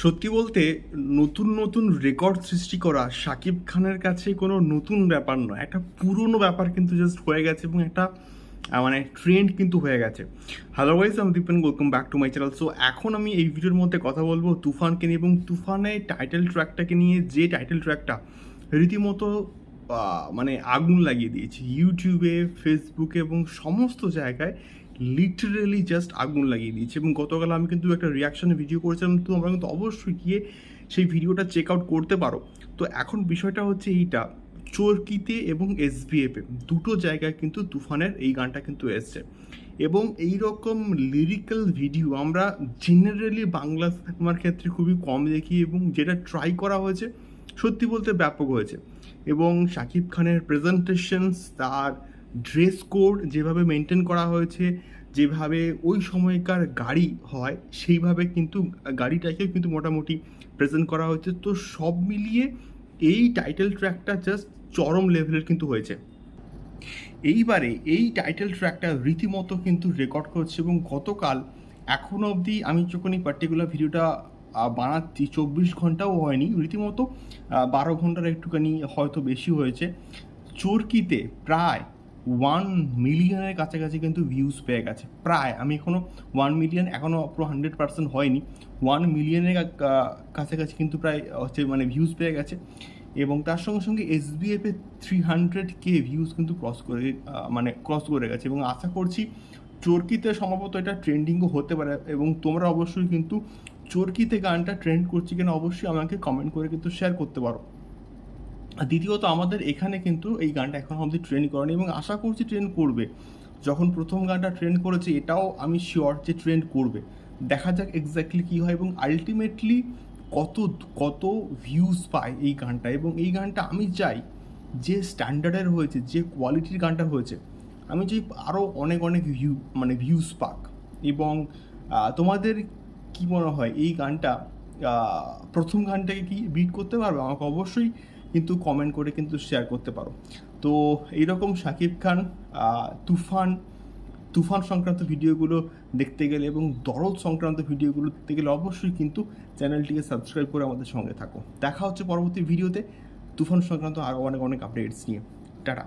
সত্যি বলতে, নতুন নতুন রেকর্ড সৃষ্টি করা শাকিব খানের কাছে কোনো নতুন ব্যাপার নয়। একটা পুরনো ব্যাপার কিন্তু জাস্ট হয়ে গেছে এবং একটা মানে ট্রেন্ড কিন্তু হয়ে গেছে। হ্যালো ওয়াইজ আমি Dipen welcome back to my channel so এখন আমি এই ভিডিওর মধ্যে কথা বলব তুফানকে নিয়ে এবং তুফানের টাইটেল ট্র্যাকটাকে নিয়ে যে টাইটেল ট্র্যাকটা রীতিমতো মানে আগুন লাগিয়ে দিয়েছে। ইউটিউবে ফেসবুকে এবং সমস্ত জায়গায় লিটারেলি জাস্ট আগুন লাগিয়ে দিয়েছে। এবং গতকাল আমি কিন্তু একটা রিয়াকশনে ভিডিও করেছিলাম, তো আমরা কিন্তু অবশ্যই গিয়ে সেই ভিডিওটা চেক আউট করতে পারো। তো এখন বিষয়টা হচ্ছে এইটা, চরকিতে এবং এসবিএফে দুটো জায়গায় কিন্তু তুফানের এই গানটা কিন্তু এসছে। এবং এই রকম লিরিক্যাল ভিডিও আমরা জেনারেলি বাংলা সিনেমার ক্ষেত্রে খুবই কম দেখি এবং যেটা ট্রাই করা হয়েছে, সত্যি বলতে ব্যাপক হয়েছে। এবং শাকিব খানের প্রেজেন্টেশনস তার ড্রেস কোড যেভাবে মেনটেন করা হয়েছে, যেভাবে ওই সময়কার গাড়ি হয়, সেইভাবে কিন্তু গাড়িটাকেও কিন্তু মোটামুটি প্রেজেন্ট করা হয়েছে। তো সব মিলিয়ে এই টাইটেল ট্র্যাকটা জাস্ট চরম লেভেলের কিন্তু হয়েছে। এইবারে এই টাইটেল ট্র্যাকটা রীতিমতো কিন্তু রেকর্ড করছে এবং গতকাল এখনও অবধি আমি যখন এই পার্টিকুলার ভিডিওটা বানাচ্ছি, চব্বিশ ঘন্টাও হয়নি, রীতিমতো বারো ঘণ্টার একটুখানি হয়তো বেশি হয়েছে। চরকিতে প্রায় ওয়ান মিলিয়নের কাছাকাছি কিন্তু ভিউজ পেয়ে গেছে। প্রায়, আমি এখনও ওয়ান মিলিয়ন এখনও পুরো হান্ড্রেড পার্সেন্ট হয়নি। ওয়ান মিলিয়নের কাছাকাছি কিন্তু প্রায় হচ্ছে মানে ভিউজ পেয়ে গেছে। এবং তার সঙ্গে সঙ্গে SBF three hundred K views কিন্তু ক্রস করে মানে ক্রস করে গেছে। এবং আশা করছি চরকিতে সম্ভবত এটা ট্রেন্ডিংও হতে পারে। এবং তোমরা অবশ্যই কিন্তু চরকিতে গানটা ট্রেন্ড করছি কিনা অবশ্যই আমাকে কমেন্ট করে কিন্তু শেয়ার করতে পারো। দ্বিতীয়ত আমাদের এখানে কিন্তু এই গানটা এখন অবধি ট্রেন্ড করেনি এবং আশা করছি ট্রেন্ড করবে। যখন প্রথম গানটা ট্রেন্ড করেছে, এটাও আমি শিওর যে ট্রেন্ড করবে। দেখা যাক এক্স্যাক্টলি কী হয় এবং আলটিমেটলি কত কত ভিউজ পায় এই গানটা। এবং এই গানটা আমি চাই যে স্ট্যান্ডার্ডের হয়েছে, যে কোয়ালিটির গানটা হয়েছে, আমি চাই আরও অনেক অনেক ভিউ মানে ভিউজ পাক। এবং তোমাদের কি মনে হয়, এই গানটা প্রথম গানটাকে কি বিট করতে পারবে? আমাকে অবশ্যই কিন্তু কমেন্ট করে কিন্তু শেয়ার করতে পারো। তো এইরকম শাকিব খান তুফান তুফান সংক্রান্ত ভিডিওগুলো দেখতে গেলে এবং দরদ সংক্রান্ত ভিডিওগুলো দেখতে গেলে অবশ্যই কিন্তু চ্যানেলটিকে সাবস্ক্রাইব করে আমাদের সঙ্গে থাকো। দেখা হচ্ছে পরবর্তী ভিডিওতে তুফান সংক্রান্ত আরও অনেক অনেক আপডেটস নিয়ে। টাটা।